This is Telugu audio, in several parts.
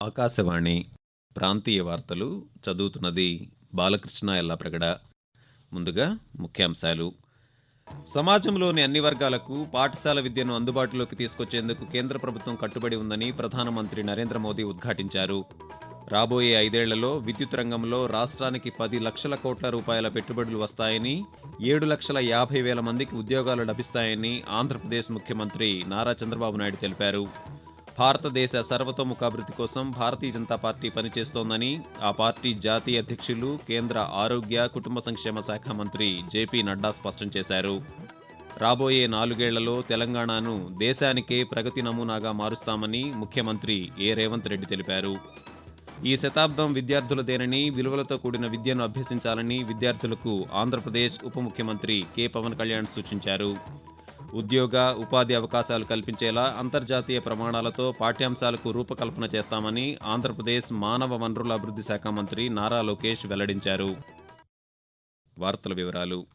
ఆకాశవాణి ప్రాంతీయ వార్తలు చదువుతున్నది బాలకృష్ణ ఎల్లాప్రగడ. ముందుగా ముఖ్యాంశాలు. సమాజంలోని అన్ని వర్గాలకు పాఠశాల విద్యను అందుబాటులోకి తీసుకొచ్చేందుకు కేంద్ర ప్రభుత్వం కట్టుబడి ఉందని ప్రధానమంత్రి నరేంద్ర మోదీ ఉద్ఘాటించారు. రాబోయే ఐదేళ్ళలో విద్యుత్ రంగంలో రాష్ట్రానికి పది లక్షల కోట్ల రూపాయల పెట్టుబడులు వస్తాయని ఏడు లక్షల యాభై వేల మందికి ఉద్యోగాలు లభిస్తాయని ఆంధ్రప్రదేశ్ ముఖ్యమంత్రి నారా చంద్రబాబు నాయుడు తెలిపారు. భారతదేశ సర్వతోముఖాభివృద్ధి కోసం భారతీయ జనతా పార్టీ పనిచేస్తోందని ఆ పార్టీ జాతీయ అధ్యక్షులు కేంద్ర ఆరోగ్య కుటుంబ సంక్షేమ శాఖ మంత్రి జేపీ నడ్డా స్పష్టం చేశారు. రాబోయే నాలుగేళ్ళలో తెలంగాణను దేశానికే ప్రగతి నమూనాగా మారుస్తామని ముఖ్యమంత్రి ఏ. రేవంత్ రెడ్డి తెలిపారు. ఈ శతాబ్దం విద్యార్థులదేనని విలువలతో కూడిన విద్యను అభ్యసించాలని విద్యార్థులకు ఆంధ్రప్రదేశ్ ఉప ముఖ్యమంత్రి కె. పవన్ కళ్యాణ్ సూచించారు. ఉద్యోగ ఉపాధి అవకాశాలు కల్పించేలా అంతర్జాతీయ ప్రమాణాలతో పాఠ్యాంశాలకు రూపకల్పన చేస్తామని ఆంధ్రప్రదేశ్ మానవ వనరుల అభివృద్ధి శాఖ మంత్రి నారా లోకేష్ వెల్లడించారు. వార్తల వివరాలు.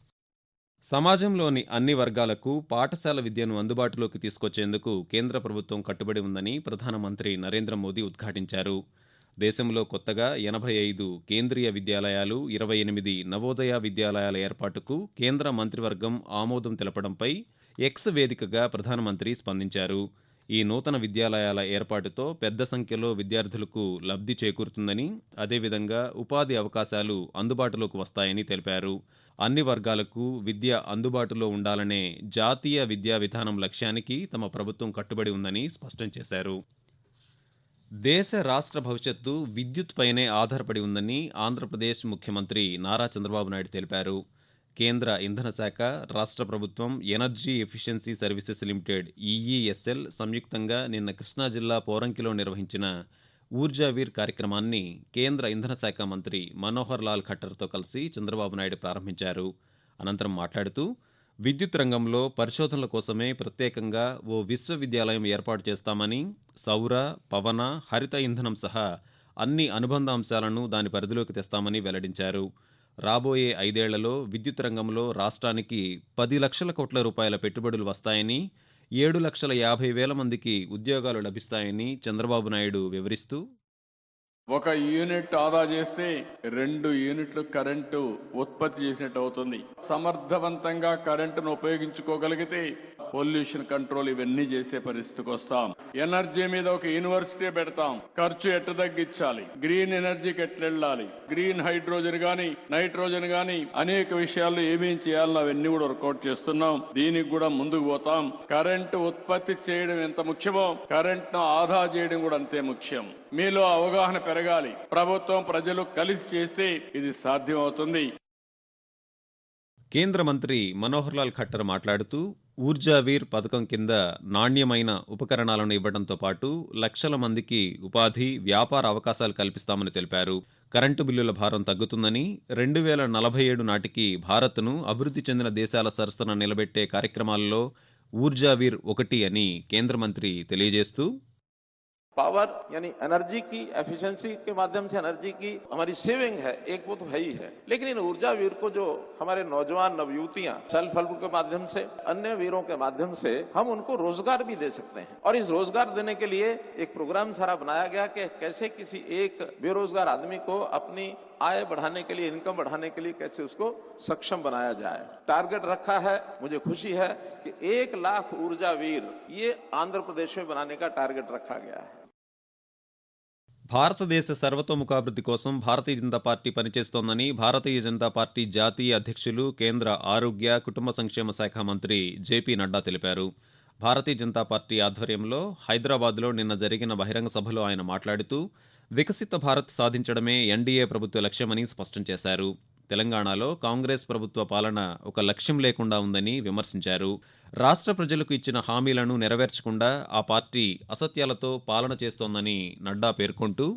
సమాజంలోని అన్ని వర్గాలకు పాఠశాల విద్యను అందుబాటులోకి తీసుకొచ్చేందుకు కేంద్ర ప్రభుత్వం కట్టుబడి ఉందని ప్రధానమంత్రి నరేంద్ర మోదీ ఉద్ఘాటించారు. దేశంలో కొత్తగా ఎనభై ఐదు కేంద్రీయ విద్యాలయాలు ఇరవై ఎనిమిది నవోదయ విద్యాలయాల ఏర్పాటుకు కేంద్ర మంత్రివర్గం ఆమోదం తెలపడంపై ఎక్స్ వేదికగా ప్రధానమంత్రి స్పందించారు. ఈ నూతన విద్యాలయాల ఏర్పాటుతో పెద్ద సంఖ్యలో విద్యార్థులకు లబ్ధి చేకూరుతుందని అదేవిధంగా ఉపాధి అవకాశాలు అందుబాటులోకి వస్తాయని తెలిపారు. అన్ని వర్గాలకు విద్య అందుబాటులో ఉండాలనే జాతీయ విద్యా విధానం లక్ష్యానికి తమ ప్రభుత్వం కట్టుబడి ఉందని స్పష్టం చేశారు. దేశ రాష్ట్ర భవిష్యత్తు విద్యుత్ పైనే ఆధారపడి ఉందని ఆంధ్రప్రదేశ్ ముఖ్యమంత్రి నారా చంద్రబాబు నాయుడు తెలిపారు. కేంద్ర ఇంధన శాఖ రాష్ట్ర ప్రభుత్వం energy efficiency services limited EESL సంయుక్తంగా నిన్న కృష్ణా జిల్లా పోరంకిలో నిర్వహించిన ఊర్జావీర్ కార్యక్రమాన్ని కేంద్ర ఇంధన శాఖ మంత్రి మనోహర్ లాల్ ఖట్టర్తో కలిసి చంద్రబాబు నాయుడు ప్రారంభించారు. అనంతరం మాట్లాడుతూ విద్యుత్ రంగంలో పరిశోధనల కోసమే ప్రత్యేకంగా ఓ విశ్వవిద్యాలయం ఏర్పాటు చేస్తామని సౌర పవన హరిత ఇంధనం సహా అన్ని అనుబంధ అంశాలను దాని పరిధిలోకి తెస్తామని వెల్లడించారు. రాబోయే ఐదేళ్ళలో విద్యుత్ రంగంలో రాష్ట్రానికి పది లక్షల కోట్ల రూపాయల పెట్టుబడులు వస్తాయని ఏడు లక్షల యాభై వేల మందికి ఉద్యోగాలు లభిస్తాయని చంద్రబాబు నాయుడు వివరిస్తూ ఒక యూనిట్ ఆదా చేస్తే రెండు యూనిట్లు కరెంటు ఉత్పత్తి చేసినట్టు అవుతుంది. సమర్థవంతంగా కరెంటును ఉపయోగించుకోగలిగితే పొల్యూషన్ కంట్రోల్ ఇవన్నీ చేసే పరిస్థితికి వస్తాం. ఎనర్జీ మీద ఒక యూనివర్సిటీ పెడతాం. ఖర్చు ఎట్ట తగ్గించాలి? గ్రీన్ ఎనర్జీకి ఎట్లా వెళ్ళాలి? గ్రీన్ హైడ్రోజన్ గాని నైట్రోజన్ గాని అనేక విషయాల్లో ఏమేం చేయాలో అవన్నీ కూడా వర్కౌట్ చేస్తున్నాం. దీనికి కూడా ముందుకు పోతాం. కరెంటు ఉత్పత్తి చేయడం ఎంత ముఖ్యమో కరెంట్ను ఆదా చేయడం కూడా అంతే ముఖ్యం. మీలో అవగాహన పెరగాలి ప్రభుత్వం ప్రజలు కలిసి చేస్తే ఇది సాధ్యమవుతుంది. కేంద్ర మంత్రి మనోహర్ లాల్ ఖట్టర్ మాట్లాడుతూ ఊర్జావీర్ పథకం కింద నాణ్యమైన ఉపకరణాలను ఇవ్వడంతో పాటు లక్షల మందికి ఉపాధి వ్యాపార అవకాశాలు కల్పిస్తామని తెలిపారు. కరెంటు బిల్లుల భారం తగ్గుతుందని రెండు వేల నలభై ఏడు నాటికి భారత్ను అభివృద్ధి చెందిన దేశాల సరసన నిలబెట్టే కార్యక్రమాల్లో ఊర్జావీర్ ఒకటి అని కేంద్ర మంత్రి తెలియజేస్తూ पावर, यानी एनर्जी की एफिशिएंसी के माध्यम से एनर्जी की हमारी सेविंग है, एक वो तो है ही है। लेकिन इन ऊर्जा वीर को जो हमारे नौजवान नवयुवतियाँ सेल्फ हेल्प के माध्यम से, अन्य वीरों के माध्यम से हम उनको रोज़गार भी दे सकते हैं। और इस रोज़गार देने के लिए एक प्रोग्राम सारा बनाया गया कि कैसे किसी एक बेरोजगार आदमी को अपनी आय बढ़ाने के लिए, इनकम बढ़ाने के लिए कैसे उसको सक्षम बनाया जाए। टारगेट रखा है, मुझे खुशी है कि एक लाख ऊर्जा वीर ये आंध्र प्रदेश में बनाने का टारगेट रखा गया है। భారతదేశ సర్వతోముఖాభివృద్ధి కోసం భారతీయ జనతా పార్టీ పనిచేస్తోందని భారతీయ జనతా పార్టీ జాతీయ అధ్యక్షులు కేంద్ర ఆరోగ్య కుటుంబ సంక్షేమ శాఖ మంత్రి జేపీ నడ్డా తెలిపారు. భారతీయ జనతా పార్టీ ఆధ్వర్యంలో హైదరాబాద్లో నిన్న జరిగిన బహిరంగ సభలో ఆయన మాట్లాడుతూ వికసిత భారత్ సాధించడమే ఎన్డీఏ ప్రభుత్వ లక్ష్యమని స్పష్టం చేశారు. తెలంగాణలో కాంగ్రెస్ ప్రభుత్వ పాలన ఒక లక్ష్యం లేకుండా ఉందని విమర్శించారు రాష్ట్ర ప్రజలకు ఇచ్చిన హామీలను నెరవేర్చకుండా ఆ పార్టీ అసత్యాలతో పాలన చేస్తోందని నడ్డా పేర్కొంటూ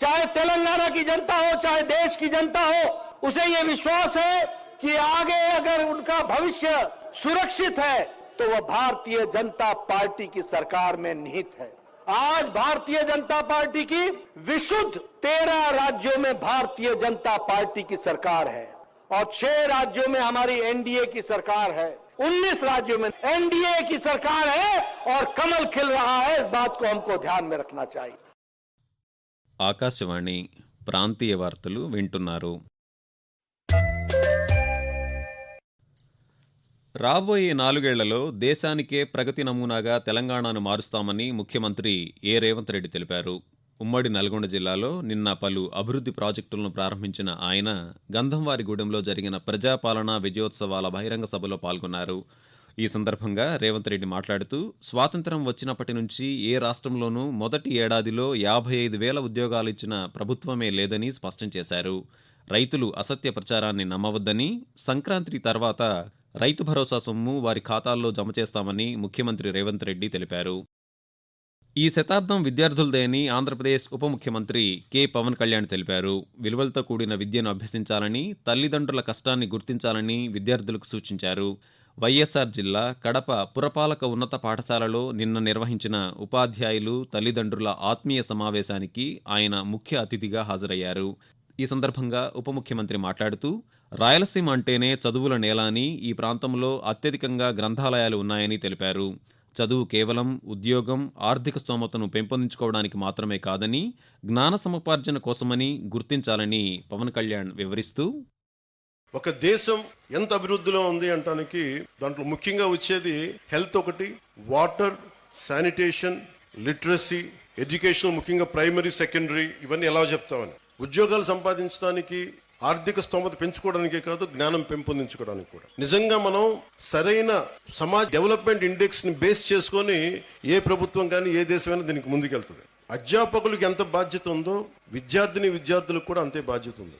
चाहे तेलंगाना की जनता हो चाहे देश की जनता हो उसे ये विश्वास है कि आगे अगर उनका भविष्य सुरक्षित है तो वह भारतीय जनता पार्टी की सरकार में निहित है आज भारतीय जनता पार्टी की विशुद्ध तेरह राज्यों में भारतीय जनता पार्टी की सरकार है और छह राज्यों में हमारी एनडीए की सरकार है 19 राज्यों में एनडीए की सरकार है और कमल खिल रहा है इस बात को हमको ध्यान में रखना चाहिए ఆకాశవాణి ప్రాంతీయ వార్తలు వింటున్నారు రాబోయే నాలుగేళ్ళలో దేశానికే ప్రగతి నమూనాగా తెలంగాణను మారుస్తామని ముఖ్యమంత్రి ఏ. రేవంత్ రెడ్డి తెలిపారు. ఉమ్మడి నల్గొండ జిల్లాలో నిన్న పలు అభివృద్ధి ప్రాజెక్టులను ప్రారంభించిన ఆయన గంధంవారిగూడెంలో జరిగిన ప్రజాపాలన విజయోత్సవాల బహిరంగ సభలో పాల్గొన్నారు. ఈ సందర్భంగా రేవంత్ రెడ్డి మాట్లాడుతూ స్వాతంత్రం వచ్చినప్పటి నుంచి ఏ రాష్ట్రంలోనూ మొదటి ఏడాదిలో యాభై ఐదు వేల ఉద్యోగాలు ఇచ్చిన ప్రభుత్వమే లేదని స్పష్టం చేశారు. రైతులు అసత్య ప్రచారాన్ని నమ్మవద్దని సంక్రాంతి తర్వాత రైతు భరోసా సొమ్ము వారి ఖాతాల్లో జమ చేస్తామని ముఖ్యమంత్రి రేవంత్ రెడ్డి తెలిపారు. ఈ శతాబ్దం విద్యార్థులదే అని ఆంధ్రప్రదేశ్ ఉప ముఖ్యమంత్రి కె. పవన్ కళ్యాణ్ తెలిపారు. విలువలతో కూడిన విద్యను అభ్యసించాలని తల్లిదండ్రుల కష్టాన్ని గుర్తించాలని విద్యార్థులకు సూచించారు. వైఎస్ఆర్ జిల్లా కడప పురపాలక ఉన్నత పాఠశాలలో నిన్న నిర్వహించిన ఉపాధ్యాయులు తల్లిదండ్రుల ఆత్మీయ సమావేశానికి ఆయన ముఖ్య అతిథిగా హాజరయ్యారు. ఈ సందర్భంగా ఉప ముఖ్యమంత్రి మాట్లాడుతూ రాయలసీమ అంటేనే చదువుల నేల అని ఈ ప్రాంతంలో అత్యధికంగా గ్రంథాలయాలు ఉన్నాయని తెలిపారు. చదువు కేవలం ఉద్యోగం ఆర్థిక స్తోమతను పెంపొందించుకోవడానికి మాత్రమే కాదని జ్ఞాన సముపార్జన కోసమని గుర్తించాలని పవన్ కళ్యాణ్ వివరిస్తూ ఒక దేశం ఎంత అభివృద్ధిలో ఉంది అంటానికి దాంట్లో ముఖ్యంగా వచ్చేది హెల్త్ ఒకటి వాటర్ శానిటేషన్ లిటరసీ ఎడ్యుకేషన్ ముఖ్యంగా ప్రైమరీ సెకండరీ ఇవన్నీ ఎలా చెప్తామని. ఉద్యోగాలు సంపాదించడానికి ఆర్థిక స్తోమత పెంచుకోవడానికే కాదు జ్ఞానం పెంపొందించుకోవడానికి కూడా. నిజంగా మనం సరైన సమాజ్ డెవలప్మెంట్ ఇండెక్స్ని బేస్ చేసుకొని ఏ ప్రభుత్వం కానీ ఏ దేశమైనా దీనికి ముందుకెళ్తుంది. అధ్యాపకులకు ఎంత బాధ్యత ఉందో విద్యార్థిని విద్యార్థులకు కూడా అంతే బాధ్యత ఉంది.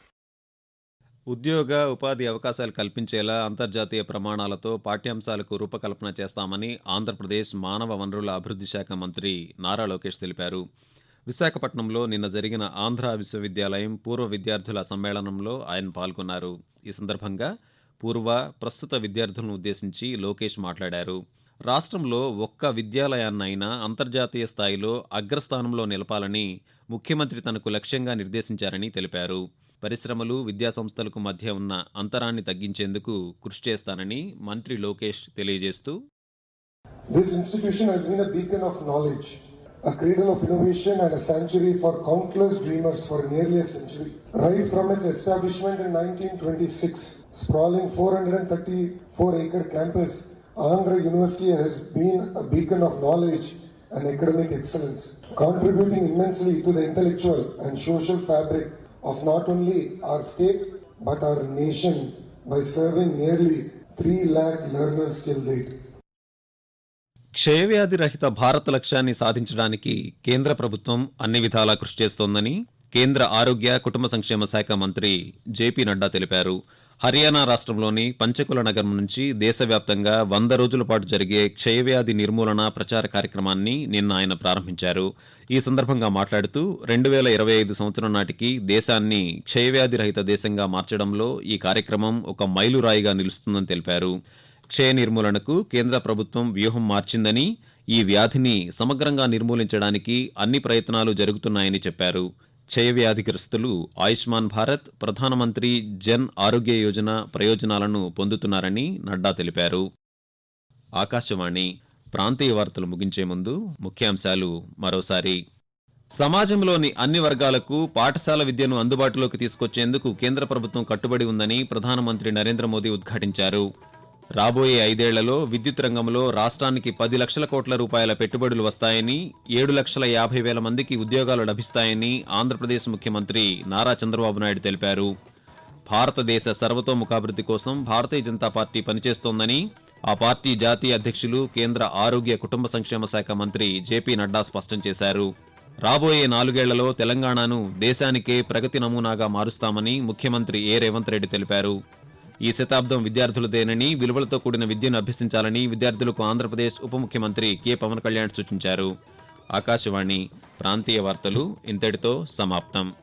ఉద్యోగ ఉపాధి అవకాశాలు కల్పించేలా అంతర్జాతీయ ప్రమాణాలతో పాఠ్యాంశాలకు రూపకల్పన చేస్తామని ఆంధ్రప్రదేశ్ మానవ వనరుల అభివృద్ధి శాఖ మంత్రి నారా లోకేష్ తెలిపారు. విశాఖపట్నంలో నిన్న జరిగిన ఆంధ్ర విశ్వవిద్యాలయం పూర్వ విద్యార్థుల సమ్మేళనంలో ఆయన పాల్గొన్నారు. ఈ సందర్భంగా పూర్వ ప్రస్తుత విద్యార్థులను ఉద్దేశించి లోకేష్ మాట్లాడారు. రాష్ట్రంలో ఒక్క విద్యాలయాన్నైనా అంతర్జాతీయ స్థాయిలో అగ్రస్థానంలో నిలపాలని ముఖ్యమంత్రి తనకు లక్ష్యంగా నిర్దేశించారని తెలిపారు. పరిశ్రమలు విద్యాసంస్థలకు మధ్య ఉన్న అంతరాన్ని తగ్గించేందుకు కృషి చేస్తానని మంత్రి లోకేష్ తెలియజేస్తూ This institution has been a beacon of knowledge, a cradle of innovation, and a sanctuary for countless dreamers for nearly a century. Right from its establishment in 1926, sprawling 434 acre campus, Andhra University has been a beacon of knowledge and academic excellence, contributing immensely to the intellectual and social fabric of not only our state but our nation by serving nearly 3 lakh learners till date. క్షయవ్యాధి రహిత భారత లక్ష్యాన్ని సాధించడానికి కేంద్ర ప్రభుత్వం అన్ని విధాలా కృషి చేస్తోందని కేంద్ర ఆరోగ్య కుటుంబ సంక్షేమ శాఖ మంత్రి జేపీ నడ్డా తెలిపారు. హర్యానా రాష్ట్రంలోని పంచకుల నగరం నుంచి దేశవ్యాప్తంగా వంద రోజుల పాటు జరిగే క్షయవ్యాధి నిర్మూలన ప్రచార కార్యక్రమాన్ని నిన్న ఆయన ప్రారంభించారు. ఈ సందర్భంగా మాట్లాడుతూ రెండు వేల ఇరవై ఐదు సంవత్సరం నాటికి దేశాన్ని క్షయవ్యాధి రహిత దేశంగా మార్చడంలో ఈ కార్యక్రమం ఒక మైలురాయిగా నిలుస్తుందని తెలిపారు. క్షయ నిర్మూలనకు కేంద్ర ప్రభుత్వం వ్యూహం మార్చిందని ఈ వ్యాధిని సమగ్రంగా నిర్మూలించడానికి అన్ని ప్రయత్నాలు జరుగుతున్నాయని చెప్పారు. క్షయ వ్యాధిగ్రస్తులు ఆయుష్మాన్ భారత్ ప్రధానమంత్రి జన్ ఆరోగ్య యోజన ప్రయోజనాలను పొందుతున్నారని నడ్డా తెలిపారు. ఆకాశవాణి ప్రాంతీయ వార్తలు ముగించే ముందు ముఖ్యాంశాలు మరోసారి. సమాజంలోని అన్ని వర్గాలకు పాఠశాల విద్యను అందుబాటులోకి తీసుకొచ్చేందుకు కేంద్ర ప్రభుత్వం కట్టుబడి ఉందని ప్రధానమంత్రి నరేంద్ర మోదీ ఉద్ఘాటించారు. రాబోయే ఐదేళ్ళలో విద్యుత్ రంగంలో రాష్ట్రానికి పది లక్షల కోట్ల రూపాయల పెట్టుబడులు వస్తాయని ఏడు లక్షల యాభై వేల మందికి ఉద్యోగాలు లభిస్తాయని ఆంధ్రప్రదేశ్ ముఖ్యమంత్రి నారా చంద్రబాబు నాయుడు తెలిపారు. భారతదేశ సర్వతోముఖాభివృద్ధి కోసం భారతీయ జనతా పార్టీ పనిచేస్తోందని ఆ పార్టీ జాతీయ అధ్యక్షులు కేంద్ర ఆరోగ్య కుటుంబ సంక్షేమ శాఖ మంత్రి జేపీ నడ్డా స్పష్టం చేశారు. రాబోయే నాలుగేళ్ళలో తెలంగాణను దేశానికే ప్రగతి నమూనాగా మారుస్తామని ముఖ్యమంత్రి ఏ రేవంత్ రెడ్డి తెలిపారు. ఈ శతాబ్దం విద్యార్థులదేనని విలువలతో కూడిన విద్యను అభ్యసించాలని విద్యార్థులకు ఆంధ్రప్రదేశ్ ఉప ముఖ్యమంత్రి కె. పవన్ కళ్యాణ్ సూచించారు. ఆకాశవాణి ప్రాంతీయ వార్తలు ఇంతటితో సమాప్తం.